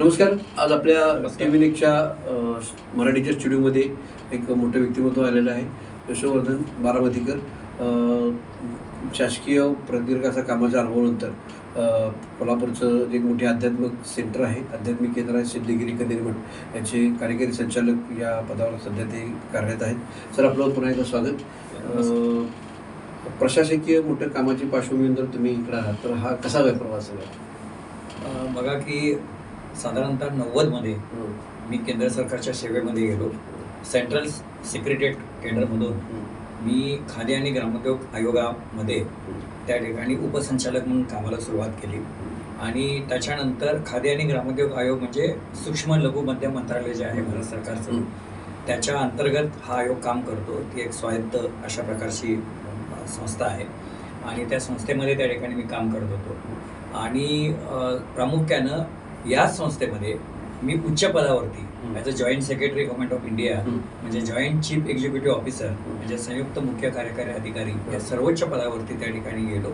नमस्कार आज आपल्या नमस्कार. टी व्ही निकच्या अ, मराठीच्या स्टुडिओमध्ये एक मोठं व्यक्तिमत्व आलेलं आहे यशोवर्धन बारामतीकर. शासकीय प्रदीर्घ असा कामाच्या अनुभवानंतर कोल्हापूरचं जे एक मोठे आध्यात्मिक सेंटर आहे आध्यात्मिक केंद्र आहे सिद्धगिरी कनेरी मठ याचे कार्यकारी संचालक या पदावर सध्या ते कार्यरत आहेत. सर आपलं पुन्हा एकदा स्वागत. प्रशासकीय मोठ्या कामाची पार्श्वभूमीनंतर तुम्ही इकडे आहात तर हा कसा आहे अ, बघा की साधारणतः नव्वदमध्ये मी केंद्र सरकारच्या सेवेमध्ये गेलो. सेंट्रल सेक्रेटरीट केंद्रमधून मी खादी आणि ग्रामोद्योग आयोगामध्ये त्या ठिकाणी उपसंचालक म्हणून कामाला सुरुवात केली. आणि त्याच्यानंतर खादी आणि ग्रामोद्योग आयोग म्हणजे सूक्ष्म लघु मध्यम मंत्रालय जे आहे भारत सरकारचं त्याच्या अंतर्गत हा आयोग काम करतो. ती एक स्वायत्त अशा प्रकारची संस्था आहे. आणि त्या संस्थेमध्ये त्या ठिकाणी मी काम करत होतो. आणि प्रामुख्यानं या संस्थेमध्ये मी उच्च पदावरती. As a joint secretary government of India. म्हणजे जॉईंट चीफ एक्झिक्युटिव्ह ऑफिसर म्हणजे संयुक्त मुख्य कार्यकारी अधिकारी या सर्वोच्च पदावरती त्या ठिकाणी गेलो.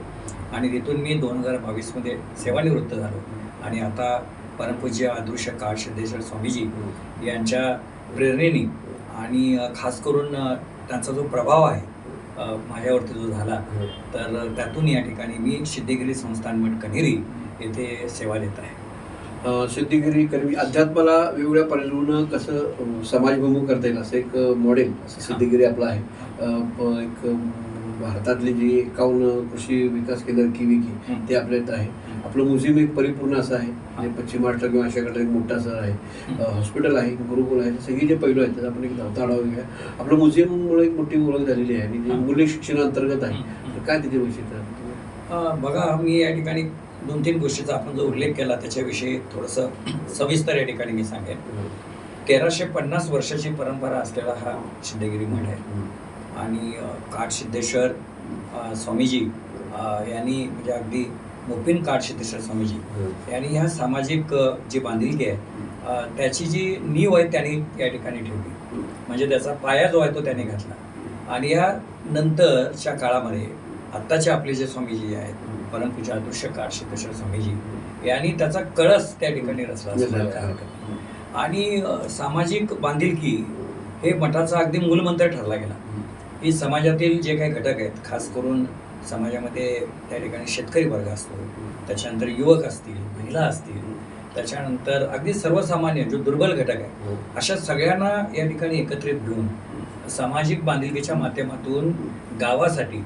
आणि तिथून मी दोन हजार बावीसमध्ये सेवानिवृत्त झालो. आणि आता परमपूज्य अदृश्य काळ सिद्धेश्वर स्वामीजी यांच्या प्रेरणेने आणि खास करून त्यांचा जो प्रभाव आहे माझ्यावरती जो झाला तर त्यातून या ठिकाणी मी सिद्धगिरी संस्थान मठ कन्हेरी येथे सेवा देत आहे. सिद्धिगिरी कर्मी अध्यात्माला वेगवेगळ्या पैलूनं कसं समाजभूमी करता येईल असं एक मॉडेल असं सिद्धिगिरी आपलं आहे. एक भारतातली जी एकावन्न कृषी विकास केंद्र किवी की. ते आपल्या इथं आहे. आपलं म्युझियम एक परिपूर्ण असं आहे. म्हणजे पश्चिम महाराष्ट्र किंवा अशाकडे एक मोठं असं आहे. हॉस्पिटल आहे गुरुकुल आहे सगळी जे पैलू आहेत त्याचा आपण एक धावता आढावा घेऊया. आपलं म्युझियममुळे एक मोठी ओळख झालेली आहे. आणि जे. मूल्य शिक्षणाअंतर्गत आहे. तर काय त्याचे वैशिष्ट्य बघा मी या ठिकाणी दोन तीन गोष्टीचा आपण जो उल्लेख केला त्याच्याविषयी थोडंसं सविस्तर या ठिकाणी मी सांगेन. तेराशे पन्नास वर्षाची परंपरा असलेला हा सिद्धगिरी मठ आहे. आणि अ, काठ सिद्धेश्वर स्वामीजी यांनी म्हणजे अगदी मोपिन काठ सिद्धेश्वर स्वामीजी यांनी ह्या सामाजिक जी बांधिलकी आहे त्याची जी नीव आहे त्यांनी या ठिकाणी ठेवली. म्हणजे त्याचा पाया जो आहे तो त्याने घातला. आणि या नंतरच्या काळामध्ये आत्ताचे आपले जे स्वामीजी आहेत परमपूजा अदृश्य काठ सिद्धेश्वर स्वामीजी यांनी त्याचा कळस त्या ठिकाणी रचला. आणि सामाजिक बांधिलकी हे मठाचा अगदी मूलमंत्र ठरला गेला. की समाजातील जे काही घटक आहेत खास करून समाजामध्ये त्या ठिकाणी शेतकरी वर्ग असतो त्याच्यानंतर युवक असतील महिला असतील त्याच्यानंतर अगदी सर्वसामान्य जो दुर्बल घटक आहे अशा सगळ्यांना या ठिकाणी एकत्रित घेऊन सामाजिक बांधिलकीच्या माध्यमातून गावासाठी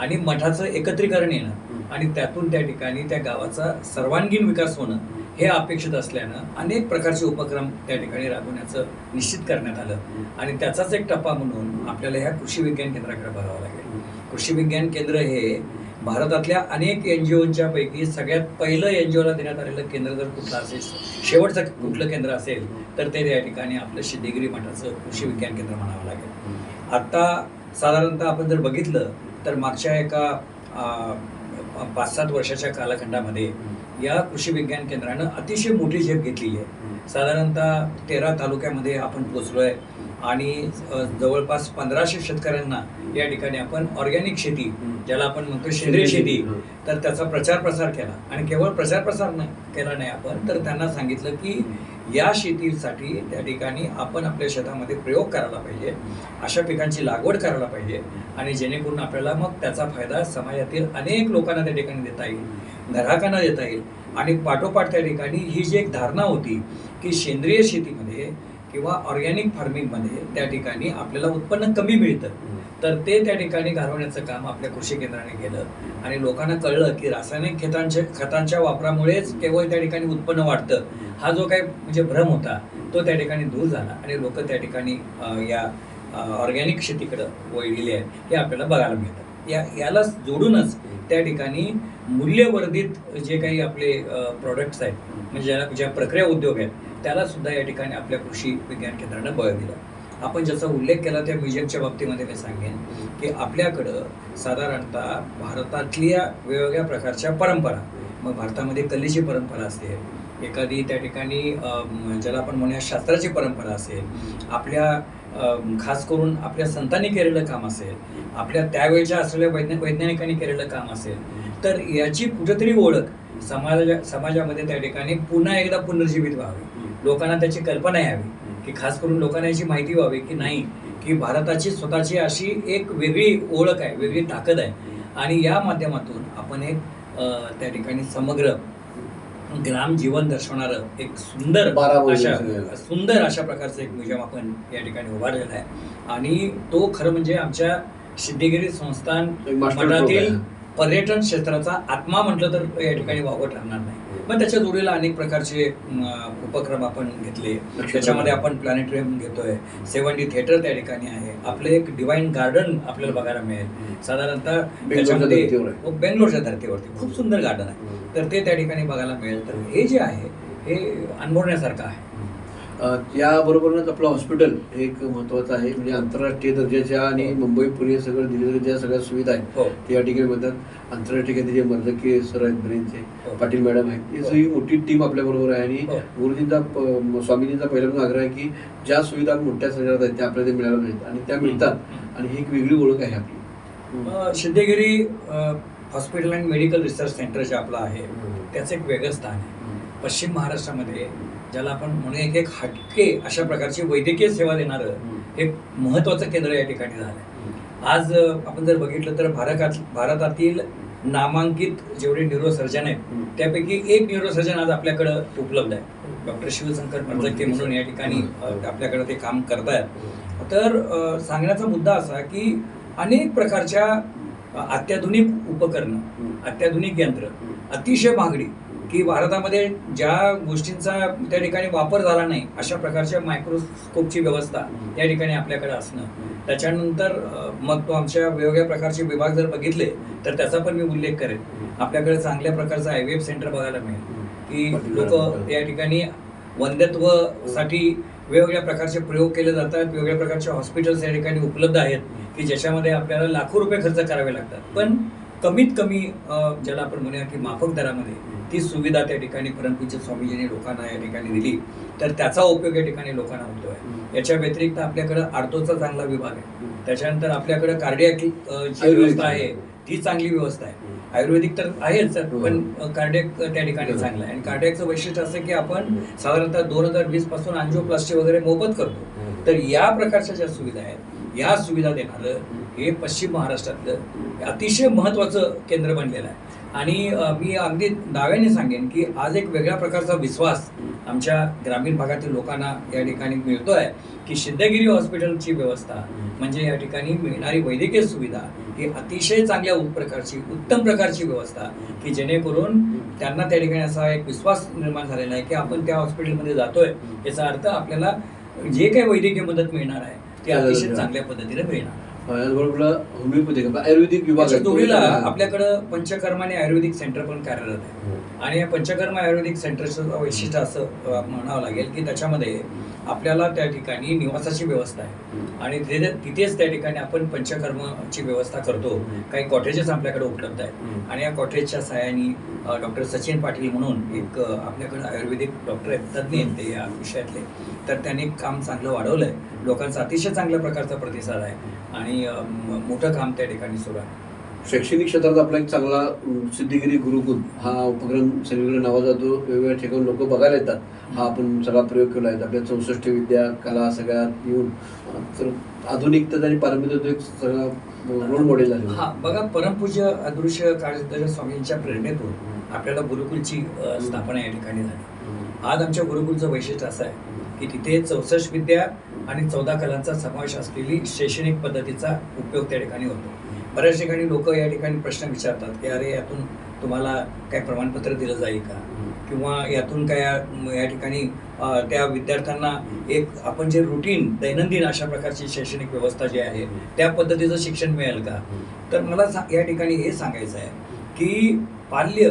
आणि मठाचं एकत्रीकरण येणं आणि त्यातून त्या ठिकाणी त्या गावाचा सर्वांगीण विकास होणं हे अपेक्षित असल्यानं अनेक प्रकारचे उपक्रम त्या ठिकाणी राबवण्याचं निश्चित करण्यात आलं. आणि त्याचाच एक टप्पा म्हणून आपल्याला ह्या कृषी विज्ञान केंद्राकडे बघावं लागेल. कृषी विज्ञान केंद्र हे भारतातल्या अनेक एन जी ओच्या पैकी सगळ्यात पहिलं एन जी ओला देण्यात आलेलं केंद्र जर कुठलं असेल शेवटचं कुठलं केंद्र असेल तर ते या ठिकाणी आपलं सिद्धगिरी मठाचं कृषी विज्ञान केंद्र म्हणावं लागेल. आता साधारणतः आपण जर बघितलं तर मागच्या एका पाच सात वर्षाच्या कालखंडामध्ये या कृषी विज्ञान केंद्रानं अतिशय मोठी झेप घेतलेली आहे. साधारणतः तेरा तालुक्यामध्ये आपण पोचलोय आणि अ, जवळपास पंधराशे शेतकऱ्यांना या ठिकाणी आपण ऑर्गॅनिक शेती ज्याला आपण म्हणतो सेंद्रिय शेती तर त्याचा प्रचार प्रसार केला. आणि केवळ प्रचार प्रसार नाही केला नाही आपण तर त्यांना सांगितलं की या शेतीसाठी त्या ठिकाणी आपण आपल्या शेतामध्ये प्रयोग करायला पाहिजे. अशा पिकांची लागवड करायला पाहिजे. आणि जेणेकरून आपल्याला मग त्याचा फायदा समाजातील अनेक लोकांना त्या ठिकाणी देता येईल ग्राहकांना देता येईल. आणि पाठोपाठ त्या ठिकाणी ही जी एक धारणा होती की सेंद्रिय शेतीमध्ये किंवा ऑर्गॅनिक फार्मिंगमध्ये त्या ठिकाणी आपल्याला उत्पन्न कमी मिळतं. तर ते त्या ठिकाणी घालवण्याचं काम आपल्या कृषी केंद्राने केलं. आणि लोकांना कळलं की रासायनिक खतांच्या खतांच्या वापरामुळेच केवळ त्या ठिकाणी उत्पन्न वाढतं. हा जो काही म्हणजे भ्रम होता तो त्या ठिकाणी दूर झाला. आणि लोक त्या ठिकाणी या ऑर्गॅनिक शेतीकडं वळलेली आहेत हे आपल्याला बघायला मिळतं. या याला जोडूनच त्या ठिकाणी मूल्यवर्धित जे काही आपले प्रॉडक्ट्स आहेत म्हणजे ज्या ज्या प्रक्रिया उद्योग आहेत त्याला सुद्धा या ठिकाणी आपल्या कृषी विज्ञान केंद्रानं बळ दिलं. आपण ज्याचा उल्लेख केला त्या म्युझियमच्या बाबतीमध्ये मी सांगेन की आपल्याकडं साधारणतः भारतातल्या वेगवेगळ्या प्रकारच्या परंपरा. मग भारतामध्ये कलेची परंपरा असेल एखादी त्या ठिकाणी ज्याला आपण म्हणूया शास्त्राची परंपरा असेल आपल्या खास करून आपल्या संतांनी केलेलं काम असेल आपल्या त्यावेळच्या असलेल्या वैज्ञा वैज्ञानिकांनी केलेलं काम असेल तर याची कुठेतरी ओळख समाजा समाजामध्ये त्या ठिकाणी पुन्हा एकदा पुनर्जीवित व्हावे. लोकांना त्याची कल्पना यावी. की खास करून लोकांना याची माहिती व्हावी की नाही की भारताची स्वतःची अशी एक वेगळी ओळख आहे वेगळी ताकद आहे. आणि या माध्यमातून आपण एक त्या ठिकाणी समग्र ग्राम जीवन दर्शवणारं एक सुंदर अशा. सुंदर अशा प्रकारचं एक म्युझियम आपण या ठिकाणी उभारलेलं आहे. आणि तो खरं म्हणजे आमच्या सिद्धगिरी संस्थान मठातील stroke पर्यटन क्षेत्राचा आत्मा म्हटलं तर या ठिकाणी वावं ठरणार नाही. पण त्याच्या जोडीला अनेक प्रकारचे उपक्रम आपण घेतले. त्याच्यामध्ये आपण प्लॅनेटोरियम घेतोय. सेवंडी थिएटर त्या ठिकाणी आहे. आपलं एक डिवाइन गार्डन आपल्याला बघायला मिळेल. साधारणतः त्याच्यामध्ये. हो, बेंगलोरच्या धर्तीवरती. खूप सुंदर गार्डन आहे. तर ते त्या ठिकाणी बघायला मिळेल. तर हे जे आहे हे अनुभवण्यासारखं आहे. अ, याबरोबरच आपलं हॉस्पिटल हे एक महत्वाचं आहे. म्हणजे आंतरराष्ट्रीय दर्जाच्या आणि मुंबई पुणे सगळं दिल्लीच्या ज्या सगळ्या सुविधा आहेत. हो. ते या ठिकाणी म्हणतात आंतरराष्ट्रीय ख्यातीचे मर्दके सर आहेत ब्रेनचे हो. पाटील मॅडम आहेत ही सगळी मोठी टीम आपल्या बरोबर आहे. आणि हो. गुरुजींचा स्वामीजींचा पहिल्यांदा आग्रह आहे की ज्या सुविधा मोठ्या शहरात आहेत त्या आपल्याला ते मिळायला पाहिजेत आणि त्या मिळतात. आणि ही एक वेगळी ओळख आहे आपली. Siddhagiri hospital and medical research centre जे आपलं आहे. त्याचं एक वेगळं स्थान आहे. पश्चिम महाराष्ट्रामध्ये ज्याला आपण म्हणूया की एक हटके अशा प्रकारची वैद्यकीय सेवा देणारं एक महत्वाचं केंद्र या ठिकाणी झालं आज आपण जर बघितलं तर भारतात भारतातील नामांकित जेवढे न्यूरोसर्जन आहेत त्यापैकी एक न्यूरोसर्जन आज आपल्याकडं उपलब्ध आहे. डॉक्टर शिवशंकर पंजके म्हणून या ठिकाणी आपल्याकडे ते काम करतायत. तर सांगण्याचा मुद्दा असा की अनेक प्रकारच्या अत्याधुनिक उपकरणं अत्याधुनिक यंत्र अतिशय महागडी की भारतामध्ये ज्या गोष्टींचा त्या ठिकाणी वापर झाला नाही अशा प्रकारच्या मायक्रोस्कोपची व्यवस्था त्या ठिकाणी आपल्याकडे असणं. त्याच्यानंतर मग तो आमच्या वेगवेगळ्या प्रकारचे विभाग जर बघितले तर त्याचा पण मी उल्लेख करेन. आपल्याकडे चांगल्या प्रकारचं आय सेंटर बघायला मिळेल. की लोक या ठिकाणी वंध्यत्वसाठी वेगवेगळ्या प्रकारचे प्रयोग केले जातात वेगवेगळ्या प्रकारचे हॉस्पिटल्स या ठिकाणी उपलब्ध आहेत की ज्याच्यामध्ये आपल्याला लाखो रुपये खर्च करावे लागतात. पण कमीत कमी ज्याला आपण म्हणूया की माफक दरामध्ये ती सुविधा त्या ठिकाणी परमपूज्य स्वामीजींनी लोकांना या ठिकाणी दिली. तर त्याचा उपयोग या ठिकाणी लोकांना होतोय. याच्या व्यतिरिक्त आपल्याकडे आर्थोचा चांगला विभाग आहे. त्याच्यानंतर आपल्याकडे कार्डियाक जी. व्यवस्था आहे ती चांगली व्यवस्था आहे. आयुर्वेदिक तर आहेच हो. पण कार्डियक त्या ठिकाणी चांगलं आहे. आणि कार्डियकचं वैशिष्ट्य असं की आपण साधारणतः दोन हजार वीसपासून angioplasty वगैरे मोफत करतो. तर या प्रकारच्या ज्या सुविधा आहेत या सुविधा देणारं हे पश्चिम महाराष्ट्रातलं अतिशय महत्वाचं केंद्र बनलेलं आहे. आणि मी अगदी दाव्याने सांगेन की आज एक वेगळ्या प्रकारचा विश्वास आमच्या ग्रामीण भागातील लोकांना या ठिकाणी मिळतोय की सिद्धगिरी हॉस्पिटलची व्यवस्था म्हणजे या ठिकाणी मिळणारी वैद्यकीय सुविधा ही अतिशय चांगल्या प्रकारची उत्तम प्रकारची व्यवस्था की जेणेकरून त्यांना त्या ठिकाणी असा एक विश्वास निर्माण झालेला आहे की आपण त्या हॉस्पिटलमध्ये जातोय. याचा अर्थ आपल्याला जे काही वैद्यकीय मदत मिळणार आहे ते अतिशय चांगल्या पद्धतीने मिळणार. होमिओपॅथिक आयुर्वेदिक विभाग आपल्याकडं पंचकर्म आणि आयुर्वेदिक सेंटर पण कार्यरत आहे. आणि या पंचकर्म आयुर्वेदिक सेंटरचं वैशिष्ट्य असं म्हणावं लागेल की त्याच्यामध्ये आपल्याला त्या ठिकाणी निवासाची व्यवस्था आहे. आणि तिथे तिथेच त्या ठिकाणी आपण पंचकर्मची व्यवस्था करतो काही कॉटेजेस आपल्याकडे उपलब्ध आहेत. आणि या कॉटेजच्या सहाय्याने डॉक्टर सचिन पाटील म्हणून एक आपल्याकडे आयुर्वेदिक डॉक्टर आहेत तज्ज्ञ आहेत ते या विषयातले. तर त्यांनी काम चांगलं वाढवलं आहे लोकांचा अतिशय चांगल्या प्रकारचा प्रतिसाद आहे. आणि म- मोठं काम त्या ठिकाणी सुरू आहे. शैक्षणिक क्षेत्रात आपला एक चांगला सिद्धिगिरी गुरुकुल हा उपक्रम सगळीकडे नावा जातो वेगवेगळ्या ठिकाणी लोक बघायला येतात. हा आपण सगळा प्रयोग केला आहे. आपल्या चौसष्ट विद्या कला सगळ्यात येऊन तर आधुनिकता आणि पारंपरिक एक सगळा रोल मॉडेल झाले हा बघा परमपूज्य अदृश्य काळसिद्ध स्वामींच्या प्रेरणेतून आपल्याला गुरुकुलची स्थापना या ठिकाणी झाली. आज आमच्या गुरुकुलचं वैशिष्ट्य असं आहे की तिथे चौसष्ट विद्या आणि चौदा कलांचा समावेश असलेली शैक्षणिक पद्धतीचा उपयोग त्या ठिकाणी होतो. बऱ्याच ठिकाणी लोक या ठिकाणी प्रश्न विचारतात की अरे यातून तुम्हाला काय प्रमाणपत्र दिलं जाईल का? किंवा यातून काय या- ठिकाणी त्या विद्यार्थ्यांना एक आपण जे रुटीन दैनंदिन अशा प्रकारची शैक्षणिक व्यवस्था जी आहे त्या पद्धतीचं शिक्षण मिळेल का? तर मला या ठिकाणी हे सांगायचं आहे की पाल्य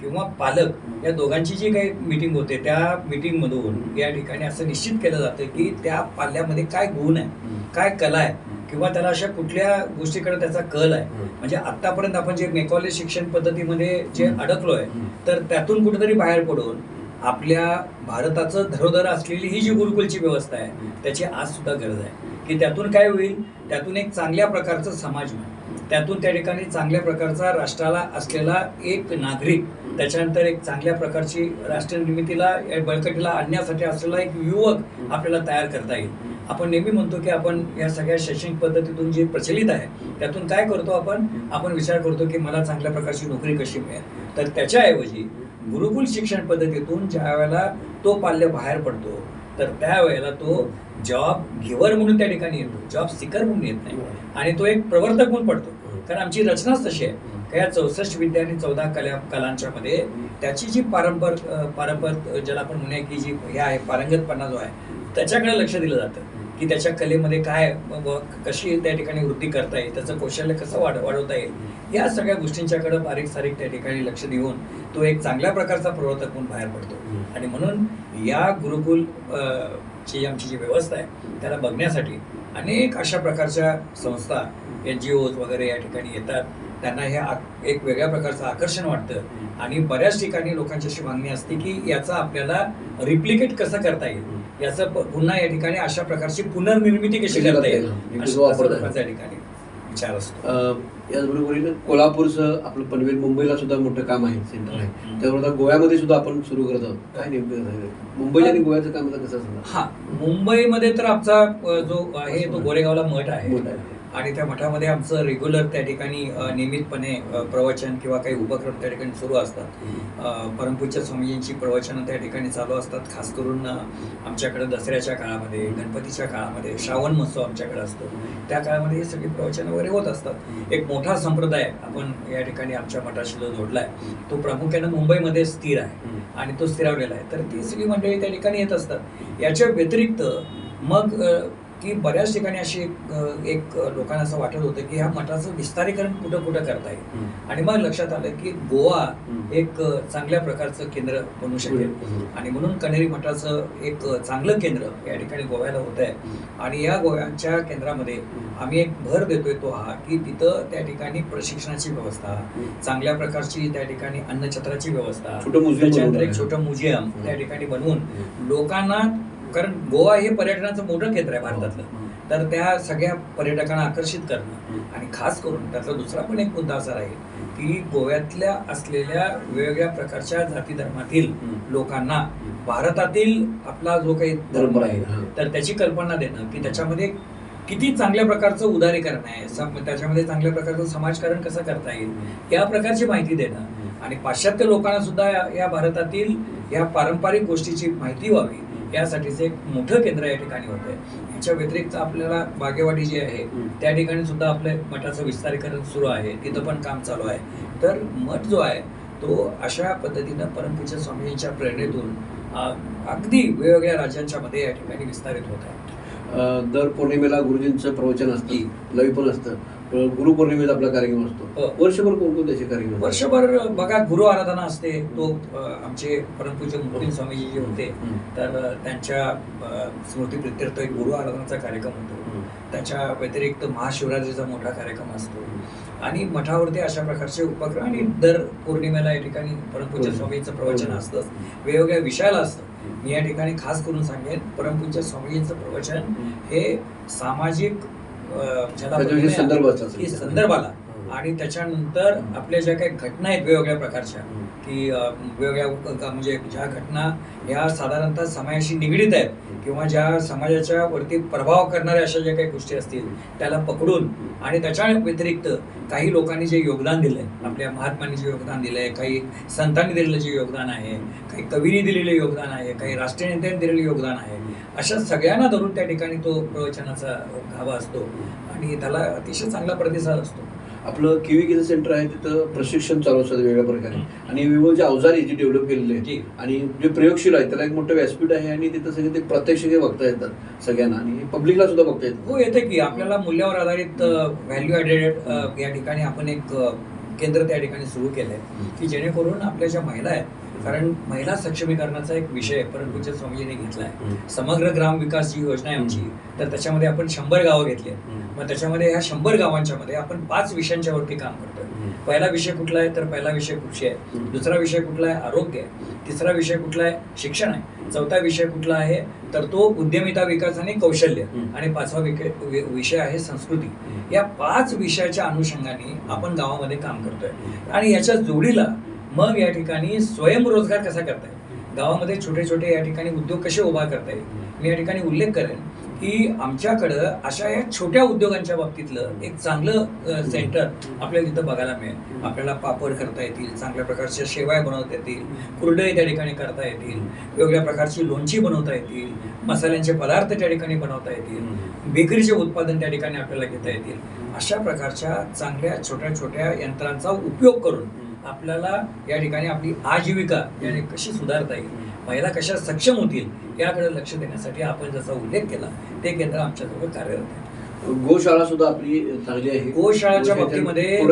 किंवा पालक या दोघांची जी काही मीटिंग होते त्या मीटिंगमधून या ठिकाणी असं निश्चित केलं जातं की त्या पाल्यामध्ये काय गुण आहे काय कला आहे किंवा त्याला अशा कुठल्या गोष्टीकडे त्याचा कल आहे. म्हणजे आतापर्यंत आपण जे मेकॉले शिक्षण पद्धतीमध्ये जे अडकलोय तर त्यातून कुठेतरी बाहेर पडून आपल्या भारताचं धरोधर असलेली ही जी गुरुकुलची व्यवस्था आहे त्याची आज सुद्धा गरज आहे. की त्यातून काय होईल? त्यातून एक चांगल्या प्रकारचं समाज होईल त्यातून त्या ठिकाणी चांगल्या प्रकारचा राष्ट्राला असलेला एक नागरिक त्याच्यानंतर एक चांगल्या प्रकारची राष्ट्र निर्मितीला या बळकटीला आणण्यासाठी असलेला एक युवक आपल्याला तयार करता येईल. आपण नेहमी म्हणतो की आपण या सगळ्या शैक्षणिक पद्धतीतून जे प्रचलित आहे त्यातून काय करतो आपण? आपण विचार करतो की मला चांगल्या प्रकारची नोकरी कशी मिळेल? तर त्याच्याऐवजी गुरुकुल शिक्षण पद्धतीतून ज्या वेळेला तो पाल्य बाहेर पडतो तर त्यावेळेला तो जॉब घेवर म्हणून त्या ठिकाणी येतो जॉब सिकर म्हणून येत नाही. आणि तो एक प्रवर्तक म्हणून पडतो. कारण आमची रचनाच तशी आहे. का या चौसष्ट विद्या आणि चौदा कला कलांच्या मध्ये त्याची जी पारंपर पारंपर ज्याला आपण म्हणूया की जी हे आहे पारंगतपणा जो आहे त्याच्याकडे लक्ष दिलं जातं. की त्याच्या कलेमध्ये काय कशी त्या ठिकाणी वृद्धी करता येईल त्याचं कौशल्य कसं वाढ वाढवता येईल या सगळ्या गोष्टींच्याकडे बारीक सारीक त्या ठिकाणी लक्ष देऊन तो एक चांगल्या प्रकारचा प्रवर्तक म्हणून बाहेर पडतो. आणि म्हणून या गुरुकुल ची आमची जी व्यवस्था आहे त्याला बघण्यासाठी अनेक अशा प्रकारच्या संस्था एन जी ओज वगैरे या ठिकाणी येतात. त्यांना हे एक वेगळ्या प्रकारचं आकर्षण वाटतं. आणि बऱ्याच ठिकाणी लोकांची अशी मागणी असते की याचा आपल्याला रिप्लिकेट कसं करता येईल? याचं पुन्हा या ठिकाणी अशा प्रकारची पुनर्निर्मिती कशी करता येईल? म्हणजे अशा जो वापर अशा झाला. प्रकारचा या ठिकाणी विचार असतो. अं, याचबरोबरीनं कोल्हापूरचं आपलं पनवेल मुंबईला सुद्धा मोठं काम आहे सेंटर आहे. त्याबरोबर आता गोव्यामध्ये सुद्धा आपण सुरू करत आहोत. काय नेमकं? मुंबई आणि गोव्याचं काम कसं असणार? हा मुंबईमध्ये तर आमचा जो आहे तो गोरेगावला मठ आहे. आणि त्या मठामध्ये आमचं रेग्युलर त्या ठिकाणी नियमितपणे प्रवचन किंवा काही उपक्रम त्या ठिकाणी सुरू असतात. परमपूज्य स्वामीजींची प्रवचनं त्या ठिकाणी चालू असतात. खास करून आमच्याकडे दसऱ्याच्या काळामध्ये गणपतीच्या काळामध्ये श्रावण महोत्सव आमच्याकडे असतो. त्या काळामध्ये हे सगळी प्रवचनं वगैरे होत असतात. एक मोठा संप्रदाय आपण या ठिकाणी आमच्या मठाशी जो जोडला आहे तो प्रामुख्यानं मुंबईमध्ये स्थिर आहे आणि तो स्थिरावलेला आहे. तर ती सगळी मंडळी त्या ठिकाणी येत असतात. याच्या व्यतिरिक्त मग की बऱ्याच ठिकाणी अशी एक, लोकांना असं वाटत होतं की ह्या मठाचं विस्तारीकरण कुठं कुठं करता येईल आणि मग लक्षात आलं की गोवा. एक चांगल्या प्रकारचं केंद्र बनू शकेल. आणि म्हणून कनेरी मठाचं एक चांगलं केंद्र या ठिकाणी गोव्याला होत आहे आणि या गोव्यांच्या केंद्रामध्ये आम्ही एक भर देतोय तो हा की तिथं त्या ठिकाणी प्रशिक्षणाची व्यवस्था चांगल्या प्रकारची त्या ठिकाणी अन्नछत्राची व्यवस्था त्याच्यानंतर एक. छोटं म्युझियम. त्या ठिकाणी बनवून लोकांना कारण गोवा हे पर्यटनाचं मोठं केंद्र आहे भारतातलं. तर त्या सगळ्या पर्यटकांना आकर्षित करणं आणि खास करून त्यातला दुसरा पण एक मुद्दा असा राहील की गोव्यातल्या असलेल्या वेगवेगळ्या प्रकारच्या जाती धर्मातील लोकांना भारतातील आपला जो काही धर्म आहे हा. तर त्याची कल्पना देणं की त्याच्यामध्ये किती चांगल्या प्रकारचं उदारीकरण आहे त्याच्यामध्ये चांगल्या प्रकारचं समाजकारण कसं करता येईल या प्रकारची माहिती देणं. आणि पाश्चात्य लोकांना सुद्धा या भारतातील या पारंपरिक गोष्टीची माहिती व्हावी यासाठीचं एक मोठं केंद्र या ठिकाणी होतं याच्या व्यतिरिक्त आपल्याला बागेवाडी जी आहे त्या ठिकाणी सुद्धा आपल्या मठाचं विस्तारीकरण सुरू आहे. तिथं पण काम चालू आहे. तर मठ जो आहे तो अशा पद्धतीनं परमपूज्य स्वामींच्या प्रेरणेतून अगदी वेगवेगळ्या राज्यांच्या मध्ये या ठिकाणी विस्तारित होत आहे. दर पौर्णिमेला गुरुजींचं प्रवचन असतं लवी पण असतं. गुरुपौर्णिमेचा आपला कार्यक्रम असतो. हो. वर्षभर कोणकोणते असे कार्यक्रम? वर्षभर बघा गुरु आराधना असते. तो आमचे परमपूज्य मुक्तीन स्वामीजी जे होते. तर त्यांच्या अ, स्मृतीप्रित्यर्थ एक गुरु आराधनाचा कार्यक्रम होतो. त्याच्या व्यतिरिक्त महाशिवरात्रीचा मोठा कार्यक्रम असतो. आणि मठावरती अशा प्रकारचे उपक्रम आणि दर पौर्णिमेला या ठिकाणी परमपूज्य स्वामींचं प्रवचन असतं. वेगवेगळ्या विषयाला असतं. मी या ठिकाणी खास करून सांगेन परमपूज्य स्वामींचं प्रवचन हे सामाजिक ज्याला संदर्भ संदर्भाला. आणि त्याच्यानंतर आपल्या ज्या काही घटना आहेत वेगवेगळ्या प्रकारच्या. की वेगवेगळ्या क- म्हणजे ज्या घटना ह्या साधारणतः समाजाशी निगडीत आहेत किंवा ज्या समाजाच्या वरती प्रभाव करणाऱ्या अशा ज्या काही गोष्टी असतील त्याला पकडून आणि त्याच्या व्यतिरिक्त काही लोकांनी जे योगदान दिलंय आपल्या महात्मांनी जे योगदान दिलंय काही संतांनी दिलेलं जे योगदान आहे काही कवींनी दिलेलं योगदान आहे काही राष्ट्रीय नेत्यांनी दिलेलं योगदान आहे अशा सगळ्यांना धरून त्या ठिकाणी तो प्रवचनाचा गाभा असतो आणि त्याला अतिशय चांगला प्रतिसाद असतो. आपलं केवी केलं सेंटर आहे तिथं प्रशिक्षण चालू असतं वेगळ्या प्रकारे. आणि विविध जे अवजारी जी डेव्हलप केलेली. आहे आणि जे प्रयोगशील आहे त्याला एक मोठं व्यासपीठ आहे आणि तिथं सगळे ते प्रत्यक्ष हे बघता येतात सगळ्यांना आणि पब्लिकला सुद्धा बघता येतात हो येते की आपल्याला मूल्यावर आधारित व्हॅल्यू ॲडेड या ठिकाणी आपण एक केंद्र त्या ठिकाणी सुरू केलं आहे की जेणेकरून आपल्या ज्या महिला आहेत कारण महिला सक्षमीकरणाचा एक विषय परमपूज्य स्वामीजीने घेतलाय. समग्र ग्राम विकास जी योजना आहे आमची तर त्याच्यामध्ये आपण शंभर गावं घेतली आहेत. मग त्याच्यामध्ये ह्या शंभर गावांच्या मध्ये आपण पाच विषयांच्या वरती काम करतोय. पहिला विषय कुठला आहे? तर पहिला विषय कृषी आहे. दुसरा विषय कुठला आहे? आरोग्य आहे. तिसरा विषय कुठला आहे? शिक्षण आहे. चौथा विषय कुठला आहे? तर तो उद्यमिता विकास आणि कौशल्य. आणि पाचवा विषय आहे संस्कृती. या पाच विषयाच्या अनुषंगाने आपण गावामध्ये काम करतोय. आणि याच्या जोडीला मग या ठिकाणी स्वयंरोजगार कसा करता येईल गावामध्ये छोटे छोटे या ठिकाणी उद्योग कसे उभा करता येईल मी या ठिकाणी उल्लेख करेन की आमच्याकडं अशा या छोट्या उद्योगांच्या बाबतीतलं एक चांगलं सेंटर आपल्याला तिथं बघायला मिळेल. आपल्याला पापड करता येतील चांगल्या प्रकारच्या शेवाय बनवता येतील कुरडई त्या ठिकाणी करता येतील वेगवेगळ्या प्रकारची लोणची बनवता येतील मसाल्यांचे पदार्थ त्या ठिकाणी बनवता येतील बेकरीचे उत्पादन त्या ठिकाणी आपल्याला घेता येतील. अशा प्रकारच्या चांगल्या छोट्या छोट्या यंत्रांचा उपयोग करून आपल्याला या ठिकाणी आपली आजीविका याने कशी सुधारता येईल महिला कशा सक्षम होतील याकडे लक्ष देण्यासाठी आपण जसा उल्लेख केला ते केंद्र आमच्याजवळ कार्यरत आहे. गोशाळा सुद्धा आपली चांगली आहे. गोशाळाच्या बाबतीमध्ये-.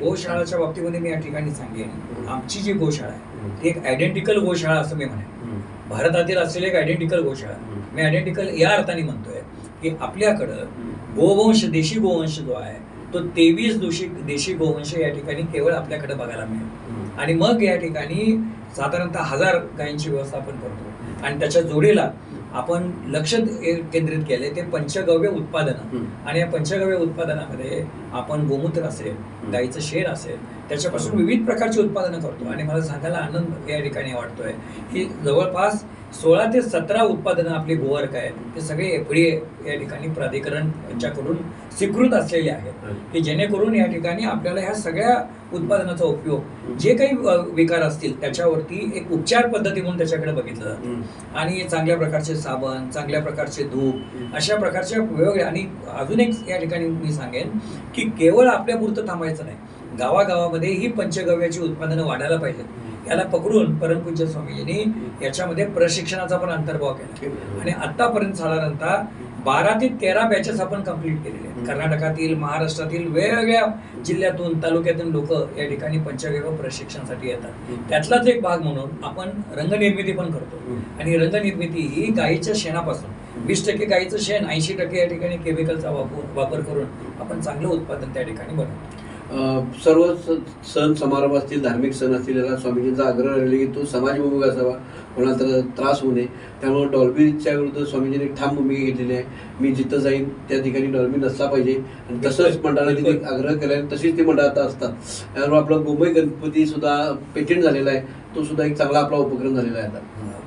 गोशाळाच्या बाबतीमध्ये मी या ठिकाणी सांगेन. आमची जी गोशाळा आहे ती एक आयडेंटिकल गोशाळा असं मी म्हणेन. भारतातील असलेली एक आयडेंटिकल गोशाळा. मी आयडेंटिकल या अर्थाने म्हणतोय की आपल्याकडं गोवंश देशी गोवंश जो आहे तो तेवीस दोषी देशी गोवंश या ठिकाणी केवळ आपल्याकडे बघायला मिळेल. आणि मग या ठिकाणी साधारणतः हजार गायींची व्यवस्था आपण करतो. आणि त्याच्या जोडीला आपण लक्ष केंद्रित केले ते पंचगव्य उत्पादन. आणि या पंचगव्य उत्पादनामध्ये आपण गोमूत्र असेल गाईचं शेण असेल त्याच्यापासून विविध प्रकारची उत्पादनं करतो. आणि मला सांगायला आनंद या ठिकाणी वाटतोय. की जवळपास सोळा ते सतरा उत्पादनं आपली गोवर्क आहेत? ते सगळे एफडीए या ठिकाणी प्राधिकरण यांच्याकडून स्वीकृत असलेले आहेत. की जेणेकरून या ठिकाणी आपल्याला ह्या सगळ्या उत्पादनाचा उपयोग जे काही विकार असतील त्याच्यावरती एक उपचार पद्धती म्हणून त्याच्याकडे बघितलं जातं. आणि चांगल्या प्रकारचे साबण चांगल्या प्रकारचे धूप अशा प्रकारच्या वेगवेगळ्या आणि अजून एक या ठिकाणी मी सांगेन की केवळ आपल्यापुरतं थांबायचं नाही. गावागावामध्ये ही पंचगव्याची उत्पादनं वाढायला पाहिजेत. याला पकडून परमपूज्य स्वामीजींनी याच्यामध्ये प्रशिक्षणाचा पण अंतर्भाव केला. आणि आतापर्यंत साधारणतः बारा ते तेरा बॅचेस आपण कंप्लीट केलेले आहेत. कर्नाटकातील महाराष्ट्रातील वेगवेगळ्या जिल्ह्यातून तालुक्यातून लोक या ठिकाणी पंचगव्य प्रशिक्षणासाठी येतात. त्यातलाच एक भाग म्हणून आपण रंगनिर्मिती पण करतो. आणि रंगनिर्मिती ही गाईच्या शेणापासून वीस टक्के गाईचं शेण ऐंशी टक्के या ठिकाणी केमिकलचा वापर वापर करून आपण चांगलं उत्पादन त्या ठिकाणी बनवतो. सर्व सण समारंभ असतील धार्मिक सण असतील याला स्वामीजींचा आग्रह राहिले की तो समाजभिमुख असावा कोणाला तर त्रास होऊ नये. त्यामुळे डॉल्बीच्या विरुद्ध स्वामीजींनी एक ठाम भूमिका घेतलेली आहे. मी जिथं जाईन त्या ठिकाणी डॉल्बी नसला पाहिजे. आणि तसंच मंडळाने तिथे आग्रह केला आहे तशीच ती मंडळ आता असतात. त्यामुळे आपला मुंबई गणपती सुद्धा पेटेंट झालेला आहे. तो सुद्धा एक चांगला आपला उपक्रम झालेला आहे आता.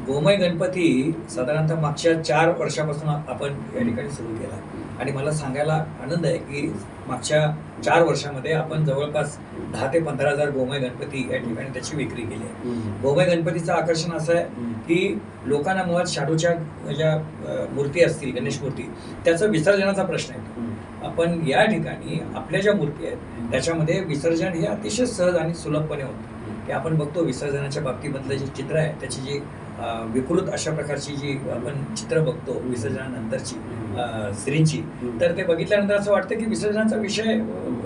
गोमय गणपती साधारणतः मागच्या चार वर्षापासून आपण या ठिकाणी सुरू केला. आणि मला सांगायला आनंद आहे की मागच्या चार वर्षामध्ये आपण जवळपास दहा ते पंधरा हजार गोमय गणपती या ठिकाणी त्याची विक्री केली आहे. गोमय गणपतीचं आकर्षण असं आहे की लोकांना मुळात शाडूच्या ज्या मूर्ती असतील गणेश मूर्ती त्याचं विसर्जनाचा प्रश्न येतो आपण या ठिकाणी आपल्या ज्या मूर्ती आहेत त्याच्यामध्ये विसर्जन हे अतिशय सहज आणि सुलभपणे होतं. की आपण बघतो विसर्जनाच्या बाबतीमधलं जे चित्र आहे त्याची जी विकृत अशा प्रकारची जी आपण चित्र बघतो विसर्जनानंतरची स्त्रींची तर ते बघितल्यानंतर असं वाटतं की विसर्जनाचा विषय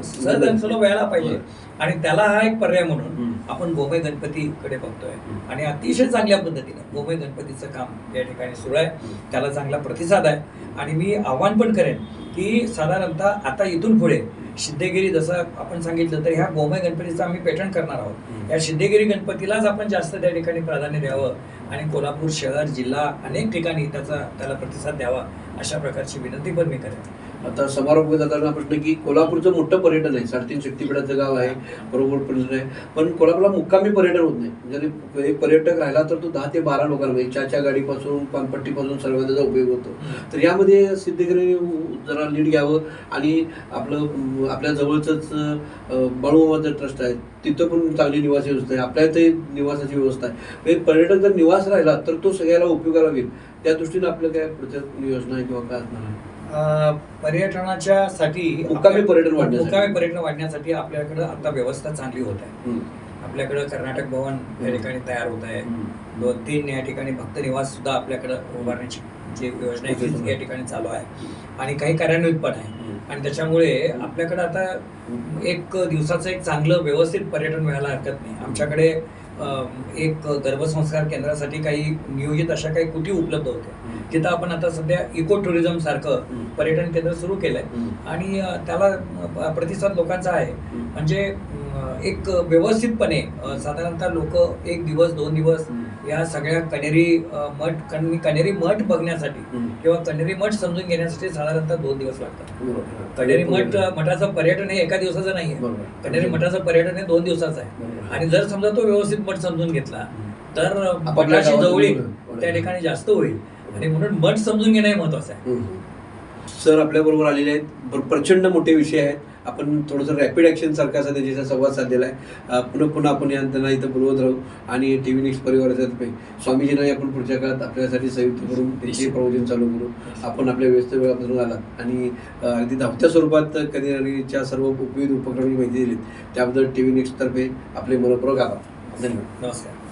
सहज आणि सुलभ व्हायला पाहिजे. आणि त्याला हा एक पर्याय म्हणून आपण गोमय गणपतीकडे बघतोय. आणि अतिशय चांगल्या पद्धतीने गोमय गणपतीचं काम या ठिकाणी सुरू आहे. त्याला चांगला प्रतिसाद आहे. आणि मी आव्हान पण करेन की साधारणतः आता इथून पुढे सिद्धगिरी जसं आपण सांगितलं तर ह्या गोमय गणपतीचं आम्ही पेटंट करणार आहोत. या सिद्धगिरी गणपतीलाच आपण जास्त त्या ठिकाणी प्राधान्य द्यावं आणि कोल्हापूर शहर जिल्हा अनेक ठिकाणी त्याचा त्याला प्रतिसाद द्यावा अशा प्रकारची विनंती पण मी करेन. आता समारोप जाताना प्रश्न की कोल्हापूरचं मोठं पर्यटन आहे साडेतीन शक्तीपीठाचं गाव आहे बरोबर पर्यटन आहे. पण कोल्हापूरला मुक्कामी पर्यटन होत नाही. म्हणजे जरी एक पर्यटक राहिला तर तो दहा ते बारा लोकांमध्ये म्हणजे चाच्या गाडीपासून पानपट्टीपासून सर्व त्याचा उपयोग होतो. तर यामध्ये सिद्धगिरी जरा लीड घ्यावं आणि आपलं आपल्या जवळचंच बाळूमामाचं ट्रस्ट आहे. तिथं पण चांगली निवासी व्यवस्था आहे. आपल्या इथे निवासाची व्यवस्था आहे. म्हणजे पर्यटक जर निवास राहिला तर तो सगळ्याला उपयोगाला होईल त्या दृष्टीने आपलं काय पुढच्या योजना आहे किंवा काय असणार आहे? पर्यटनाच्या साठी मुक्कामी पर्यटन. मुक्कामी पर्यटन वाढण्यासाठी आपल्याकडे आता व्यवस्था चांगली होत आहे. आपल्याकडे कर्नाटक भवन या ठिकाणी तयार होत आहे. दोन तीन या ठिकाणी भक्त निवास सुद्धा आपल्याकडे उभारण्याची जी योजना आहे या ठिकाणी चालू आहे. आणि काही कार्यान्वित पण आहे. आणि त्याच्यामुळे आपल्याकडे आता एक दिवसाचं एक चांगलं व्यवस्थित पर्यटन व्हायला हरकत नाही. आमच्याकडे एक गर्भसंस्कार केंद्रासाठी काही नियोजित अशा काही कुटी उपलब्ध होत्या तिथं आपण आता सध्या इको टुरिझम सारखं. पर्यटन केंद्र सुरू केलंय. आणि त्याला प्रतिसाद लोकांचा आहे. म्हणजे एक व्यवस्थितपणे साधारणतः लोक एक दिवस दोन दिवस. या सगळ्या कनेरी मठ कन- कनेरी मठ बघण्यासाठी. किंवा कनेरी मठ समजून घेण्यासाठी साधारणतः दोन दिवस लागतात. कनेरी मठ मठाचं पर्यटन हे एका दिवसाचं नाहीये बरोबर. कनेरी मठाचं पर्यटन हे दोन दिवसाचं आहे. आणि जर समजा तो व्यवस्थित मठ समजून घेतला. तर मठाची जवळीक बरोबर. त्या ठिकाणी जास्त होईल आणि म्हणून मठ समजून घेणं हे महत्वाचं आहे. सर आपल्या बरोबर आलेले आहेत प्रचंड मोठे विषय आहेत आपण थोडंसं रॅपिड ॲक्शन असा त्याच्याशी संवाद साधलेला आहे. पुन्हा पुन्हा आपण या त्यांना इथं बोलवत राहू आणि टी व्ही नेक्स्ट परिवारातर्फे स्वामीजींना आपण पुढच्या काळात आपल्यासाठी संयुक्त करून त्यांचे प्रवचन चालू करू. आपण आपल्या व्यस्त वेळापासून आलात आणि अगदी धावत्या स्वरूपात कनेरीच्या सर्व उपविध उपक्रमांची माहिती दिलीत. त्याबद्दल टी व्ही नेक्स्टतर्फे आपले मनपूर्वक आभार. धन्यवाद. नमस्कार.